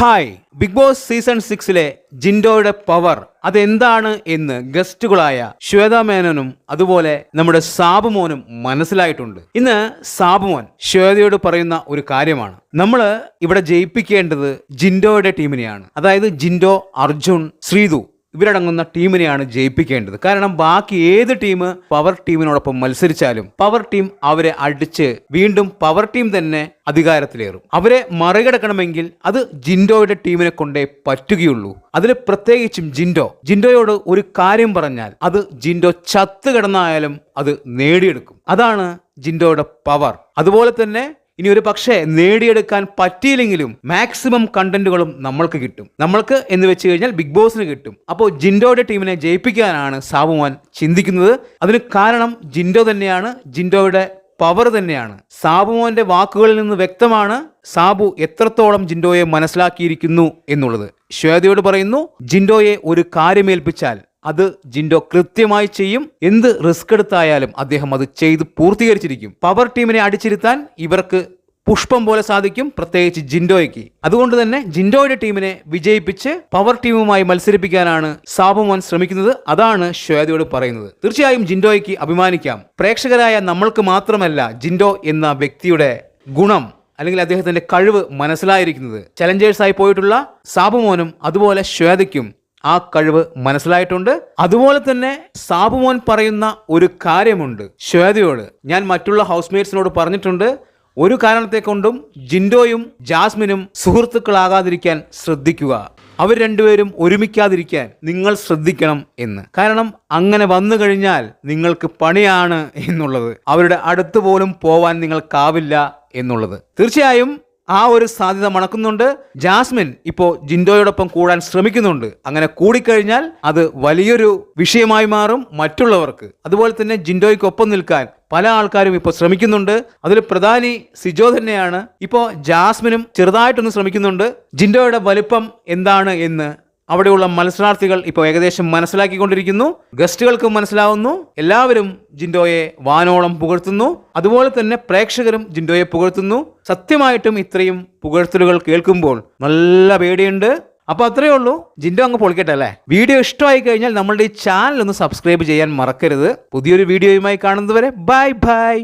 Hi. Big Boss season സിക്സിലെ ജിൻഡോയുടെ power അതെന്താണ് എന്ന് ഗസ്റ്റുകളായ ശ്വേത മേനോനും അതുപോലെ നമ്മുടെ സാബുമോനും മനസ്സിലായിട്ടുണ്ട്. ഇന്ന് സാബുമോൻ ശ്വേതയോട് പറയുന്ന ഒരു കാര്യമാണ്. നമ്മൾ ഇവിടെ ജയിപ്പിക്കേണ്ടത് ജിൻഡോയുടെ ടീമിനെയാണ്. അതായത് ജിൻഡോ അർജുൻ ശ്രീതു ഇവരടങ്ങുന്ന ടീമിനെയാണ് ജയിപ്പിക്കേണ്ടത്. കാരണം ബാക്കി ഏത് ടീം പവർ ടീമിനോടൊപ്പം മത്സരിച്ചാലും പവർ ടീം അവരെ അടിച്ച് വീണ്ടും പവർ ടീം തന്നെ അധികാരത്തിലേറും. അവരെ മറികടക്കണമെങ്കിൽ അത് ജിൻഡോയുടെ ടീമിനെ കൊണ്ടേ പറ്റുകയുള്ളൂ. അതിൽ പ്രത്യേകിച്ചും ജിൻഡോ. ജിൻഡോയോട് ഒരു കാര്യം പറഞ്ഞാൽ അത് ജിൻഡോ ചത്തു കിടന്നായാലും അത് നേടിയെടുക്കും. അതാണ് ജിൻഡോയുടെ പവർ അതുപോലെ തന്നെ ഇനി ഒരു പക്ഷേ നേടിയെടുക്കാൻ പറ്റിയില്ലെങ്കിലും മാക്സിമം കണ്ടന്റുകളും നമ്മൾക്ക് കിട്ടും. നമ്മൾക്ക് എന്ന് വെച്ച് കഴിഞ്ഞാൽ ബിഗ് ബോസിന് കിട്ടും. അപ്പോൾ ജിൻഡോയുടെ ടീമിനെ ജയിപ്പിക്കാനാണ് സാബുമാൻ ചിന്തിക്കുന്നത്. അതിന് കാരണം ജിൻഡോ തന്നെയാണ്. ജിൻഡോയുടെ പവർ തന്നെയാണ്. സാബുമോന്റെ വാക്കുകളിൽ നിന്ന് വ്യക്തമാണ് സാബു എത്രത്തോളം ജിൻഡോയെ മനസ്സിലാക്കിയിരിക്കുന്നു എന്നുള്ളത്. ശ്വേതയോട് പറയുന്നു ജിൻഡോയെ ഒരു കാര്യമേൽപ്പിച്ചാൽ അത് ജിൻഡോ കൃത്യമായി ചെയ്യും. എന്ത് റിസ്ക് എടുത്തായാലും അദ്ദേഹം അത് ചെയ്ത് പൂർത്തീകരിച്ചിരിക്കും. പവർ ടീമിനെ അടിച്ചിരുത്താൻ ഇവർക്ക് പുഷ്പം പോലെ സാധിക്കും പ്രത്യേകിച്ച് ജിൻഡോയ്ക്ക്. അതുകൊണ്ട് തന്നെ ജിൻഡോയുടെ ടീമിനെ വിജയിപ്പിച്ച് പവർ ടീമുമായി മത്സരിപ്പിക്കാനാണ് സാബുമോൻ ശ്രമിക്കുന്നത്. അതാണ് ശ്വേതയോട് പറയുന്നത്. തീർച്ചയായും ജിൻഡോയ്ക്ക് അഭിമാനിക്കാം. പ്രേക്ഷകരായ നമ്മൾക്ക് മാത്രമല്ല ജിൻഡോ എന്ന വ്യക്തിയുടെ ഗുണം അല്ലെങ്കിൽ അദ്ദേഹത്തിന്റെ കഴിവ് മനസ്സിലായിരിക്കുന്നത്. ചലഞ്ചേഴ്സായി പോയിട്ടുള്ള സാബുമോനും അതുപോലെ ശ്വേതയ്ക്കും ആ കഴിവ് മനസ്സിലായിട്ടുണ്ട്. അതുപോലെ തന്നെ സാബുമോൻ പറയുന്ന ഒരു കാര്യമുണ്ട്. ശ്വേതയോട് ഞാൻ മറ്റുള്ള ഹൗസ്മേറ്റ്സിനോട് പറഞ്ഞിട്ടുണ്ട്. ഒരു കാരണത്തെ കൊണ്ടും ജിൻഡോയും ജാസ്മിനും സുഹൃത്തുക്കളാകാതിരിക്കാൻ ശ്രദ്ധിക്കുക. അവർ രണ്ടുപേരും ഒരുമിക്കാതിരിക്കാൻ നിങ്ങൾ ശ്രദ്ധിക്കണം എന്ന്. കാരണം അങ്ങനെ വന്നു കഴിഞ്ഞാൽ നിങ്ങൾക്ക് പണിയാണ് എന്നുള്ളത്. അവരുടെ അടുത്ത് പോലും പോവാൻ നിങ്ങൾക്കാവില്ല എന്നുള്ളത്. തീർച്ചയായും ആ ഒരു സാധ്യത മണക്കുന്നുണ്ട്. ജാസ്മിൻ ഇപ്പോ ജിൻഡോയോടൊപ്പം കൂടാൻ ശ്രമിക്കുന്നുണ്ട്. അങ്ങനെ കൂടിക്കഴിഞ്ഞാൽ അത് വലിയൊരു വിഷയമായി മാറും മറ്റുള്ളവർക്ക്. അതുപോലെ തന്നെ ജിൻഡോയ്ക്കൊപ്പം നിൽക്കാൻ പല ആൾക്കാരും ഇപ്പോൾ ശ്രമിക്കുന്നുണ്ട്. അതിൽ പ്രധാനി സിജോ തന്നെയാണ്. ഇപ്പോൾ ജാസ്മിനും ചെറുതായിട്ടൊന്ന് ശ്രമിക്കുന്നുണ്ട്. ജിൻഡോയുടെ വലിപ്പം എന്താണ് എന്ന് അവിടെയുള്ള മത്സരാർത്ഥികൾ ഇപ്പോൾ ഏകദേശം മനസ്സിലാക്കിക്കൊണ്ടിരിക്കുന്നു. ഗസ്റ്റുകൾക്കും മനസ്സിലാവുന്നു. എല്ലാവരും ജിൻഡോയെ വാനോളം പുകഴ്ത്തുന്നു. അതുപോലെ തന്നെ പ്രേക്ഷകരും ജിൻഡോയെ പുകഴ്ത്തുന്നു. സത്യമായിട്ടും ഇത്രയും പുകഴ്ത്തലുകൾ കേൾക്കുമ്പോൾ നല്ല പേടിയുണ്ട്. അപ്പോൾ അത്രയേ ഉള്ളൂ. ജിൻഡോ അങ്ങ് പൊളിക്കട്ടെ അല്ലേ? വീഡിയോ ഇഷ്ടമായി കഴിഞ്ഞാൽ നമ്മളുടെ ഈ ചാനൽ ഒന്ന് സബ്സ്ക്രൈബ് ചെയ്യാൻ മറക്കരുത്. പുതിയൊരു വീഡിയോയുമായി കാണുന്നതുവരെ ബൈ ബൈ.